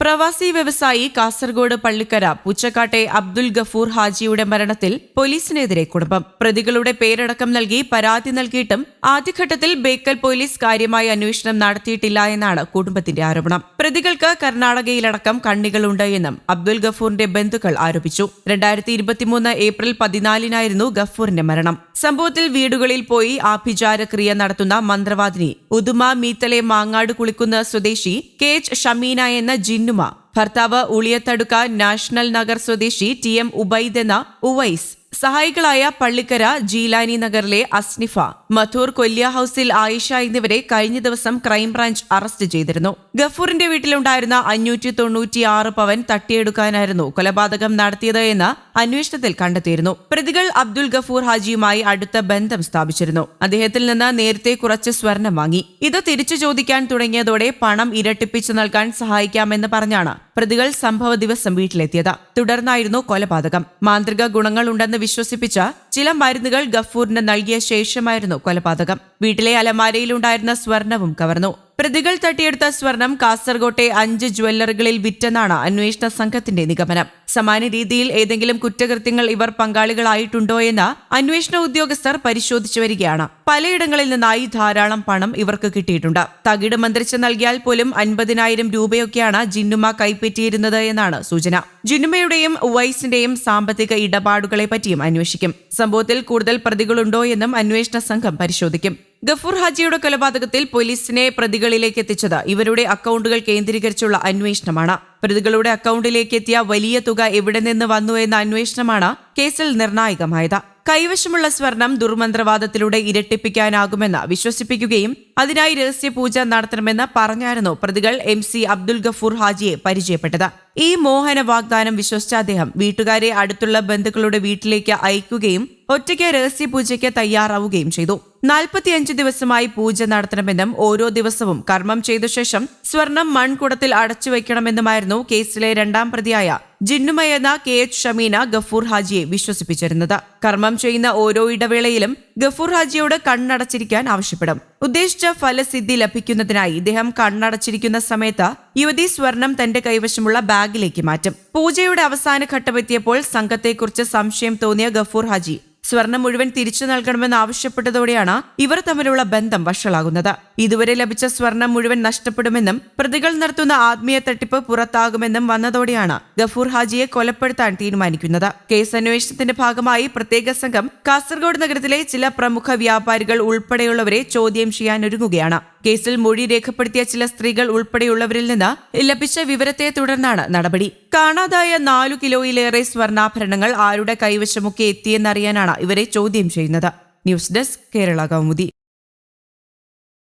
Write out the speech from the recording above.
പ്രവാസി വ്യവസായി കാസർഗോഡ് പള്ളിക്കര പുച്ചക്കാട്ടെ അബ്ദുൽ ഗഫൂർ ഹാജിയുടെ മരണത്തിൽ പോലീസിനെതിരെ കുടുംബം. പ്രതികളുടെ പേരടക്കം നൽകി പരാതി നൽകിയിട്ടും ആദ്യഘട്ടത്തിൽ ബേക്കൽ പോലീസ് കാര്യമായ അന്വേഷണം നടത്തിയിട്ടില്ല എന്നാണ് കുടുംബത്തിന്റെ ആരോപണം. പ്രതികൾക്ക് കർണാടകയിലടക്കം കണ്ണികളുണ്ട് എന്നും അബ്ദുൽ ഗഫൂറിന്റെ ബന്ധുക്കൾ ആരോപിച്ചു. രണ്ടായിരത്തി ഇരുപത്തിമൂന്ന് ഏപ്രിൽ പതിനാലിനായിരുന്നു ഗഫൂറിന്റെ മരണം. സംഭവത്തിൽ വീടുകളിൽ പോയി ആഭിചാരക്രിയ നടത്തുന്ന മന്ത്രവാദിനി ഉദുമ മീത്തലെ മാങ്ങാട് കുളിക്കുന്ന സ്വദേശി കെ എച്ച് ഷമീന എന്ന ജിന്നുമ ഭർത്താവ് ഉളിയത്തടുക്ക നാഷണൽ നഗർ സ്വദേശി ടി എം ഉബൈദ് എന്ന ഉവൈസ്. സഹായികളായ പള്ളിക്കര ജീലാനി നഗറിലെ അസ്നിഫ. മഥൂർ കൊല്ലിയ ഹൌസിൽ ആയിഷ എന്നിവരെ കഴിഞ്ഞ ദിവസം ക്രൈംബ്രാഞ്ച് അറസ്റ്റ് ചെയ്തിരുന്നു. ഗഫൂറിന്റെ വീട്ടിലുണ്ടായിരുന്ന അഞ്ഞൂറ്റി തൊണ്ണൂറ്റിയാറ് പവൻ തട്ടിയെടുക്കാനായിരുന്നു കൊലപാതകം നടത്തിയത് എന്ന് അന്വേഷണത്തിൽ കണ്ടെത്തിയിരുന്നു. പ്രതികൾ അബ്ദുൽ ഗഫൂർ ഹാജിയുമായി അടുത്ത ബന്ധം സ്ഥാപിച്ചിരുന്നു. അദ്ദേഹത്തിൽ നിന്ന് നേരത്തെ കുറച്ച് സ്വർണം വാങ്ങി. ഇത് തിരിച്ചു ചോദിക്കാൻ തുടങ്ങിയതോടെ പണം ഇരട്ടിപ്പിച്ചു നൽകാൻ സഹായിക്കാമെന്ന് പറഞ്ഞാണ് പ്രതികൾ സംഭവ ദിവസം വീട്ടിലെത്തിയത്. തുടർന്നായിരുന്നു കൊലപാതകം. മാന്ത്രിക ഗുണങ്ങളുണ്ടെന്ന് വിശ്വസിപ്പിച്ച ചില മരുന്നുകൾ ഗഫൂറിന് നൽകിയ ശേഷമായിരുന്നു കൊലപാതകം. വീട്ടിലെ അലമാരയിലുണ്ടായിരുന്ന സ്വർണവും കവർന്നു. പ്രതികൾ തട്ടിയെടുത്ത സ്വർണം കാസർകോട്ടെ അഞ്ച് ജ്വല്ലറികളിൽ വിറ്റെന്നാണ് അന്വേഷണ സംഘത്തിന്റെ നിഗമനം. സമാന രീതിയിൽ ഏതെങ്കിലും കുറ്റകൃത്യങ്ങൾ ഇവർ പങ്കാളികളായിട്ടുണ്ടോയെന്ന് അന്വേഷണ ഉദ്യോഗസ്ഥർ പരിശോധിച്ചു വരികയാണ്. പലയിടങ്ങളിൽ നിന്നായി ധാരാളം പണം ഇവർക്ക് കിട്ടിയിട്ടുണ്ട്. തകിട് മന്ത്രിച്ച് നൽകിയാൽ പോലും അൻപതിനായിരം രൂപയൊക്കെയാണ് ജിന്നുമ കൈപ്പറ്റിയിരുന്നത് എന്നാണ് സൂചന. ജിന്നുമയുടെയും വൈസിന്റെയും സാമ്പത്തിക ഇടപാടുകളെ പറ്റിയും അന്വേഷിക്കും. സംഭവത്തിൽ കൂടുതൽ പ്രതികളുണ്ടോ എന്നും അന്വേഷണ സംഘം പരിശോധിക്കും. ഗഫൂർ ഹാജിയുടെ കൊലപാതകത്തിൽ പോലീസിനെ പ്രതികളിലേക്ക് എത്തിച്ചത് ഇവരുടെ അക്കൗണ്ടുകൾ കേന്ദ്രീകരിച്ചുള്ള അന്വേഷണമാണ്. പ്രതികളുടെ അക്കൗണ്ടിലേക്ക് എത്തിയ വലിയ തുക എവിടെ നിന്ന് വന്നു എന്ന അന്വേഷണമാണ് കേസിൽ നിർണായകമായത്. കൈവശമുള്ള സ്വർണം ദുർമന്ത്രവാദത്തിലൂടെ ഇരട്ടിപ്പിക്കാനാകുമെന്ന് വിശ്വസിപ്പിക്കുകയും അതിനായി രഹസ്യപൂജ നടത്തണമെന്ന് പറഞ്ഞായിരുന്നു പ്രതികൾ എം സി അബ്ദുൽ ഗഫൂർ ഹാജിയെ പരിചയപ്പെട്ടത്. ഈ മോഹന വാഗ്ദാനം വിശ്വസിച്ച അദ്ദേഹം വീട്ടുകാരെ അടുത്തുള്ള ബന്ധുക്കളുടെ വീട്ടിലേക്ക് അയക്കുകയും ഒറ്റയ്ക്ക് രഹസ്യപൂജയ്ക്ക് തയ്യാറാവുകയും ചെയ്തു. നാൽപ്പത്തിയഞ്ച് ദിവസമായി പൂജ നടത്തണമെന്നും ഓരോ ദിവസവും കർമ്മം ചെയ്ത ശേഷം സ്വർണം മൺകുടത്തിൽ അടച്ചു വയ്ക്കണമെന്നുമായിരുന്നു കേസിലെ രണ്ടാം പ്രതിയായ ജിന്നുമയെന്ന കെ എച്ച് ഷമീന ഗഫൂർ ഹാജിയെ വിശ്വസിപ്പിച്ചിരുന്നത്. കർമ്മം ചെയ്യുന്ന ഓരോ ഇടവേളയിലും ഗഫൂർ ഹാജിയോട് കണ്ണടച്ചിരിക്കാൻ ആവശ്യപ്പെടും. ഉദ്ദേശിച്ച ഫലസിദ്ധി ലഭിക്കുന്നതിനായി ഇദ്ദേഹം കണ്ണടച്ചിരിക്കുന്ന സമയത്ത് യുവതി സ്വർണം തന്റെ കൈവശമുള്ള ബാഗിലേക്ക് മാറ്റും. പൂജയുടെ അവസാന ഘട്ടമെത്തിയപ്പോൾ സംഘത്തെക്കുറിച്ച് സംശയം തോന്നിയ ഗഫൂർ ഹാജി സ്വർണം മുഴുവൻ തിരിച്ചു നൽകണമെന്ന് ആവശ്യപ്പെട്ടതോടെയാണ് ഇവർ തമ്മിലുള്ള ബന്ധം വഷളാകുന്നത്. ഇതുവരെ ലഭിച്ച സ്വർണം മുഴുവൻ നഷ്ടപ്പെടുമെന്നും പ്രതികൾ നടത്തുന്ന ആത്മീയ തട്ടിപ്പ് പുറത്താകുമെന്നും വന്നതോടെയാണ് ഗഫൂർ ഹാജിയെ കൊലപ്പെടുത്താൻ തീരുമാനിക്കുന്നത്. കേസ് അന്വേഷണത്തിന്റെ ഭാഗമായി പ്രത്യേക സംഘം കാസർഗോഡ് നഗരത്തിലെ ചില പ്രമുഖ വ്യാപാരികൾ ഉൾപ്പെടെയുള്ളവരെ ചോദ്യം ചെയ്യാൻ ഒരുങ്ങുകയാണ് കേസിൽ മൊഴി രേഖപ്പെടുത്തിയ ചില സ്ത്രീകൾ ഉൾപ്പെടെയുള്ളവരിൽ നിന്ന് ലഭിച്ച വിവരത്തെ തുടർന്നാണ് നടപടി. കാണാതായ നാലു കിലോയിലേറെ സ്വർണാഭരണങ്ങൾ ആരുടെ കൈവശമൊക്കെ എത്തിയെന്നറിയാനാണ് ഇവരെ ചോദ്യം ചെയ്യുന്നത്. News desk Kerala Kaumudi.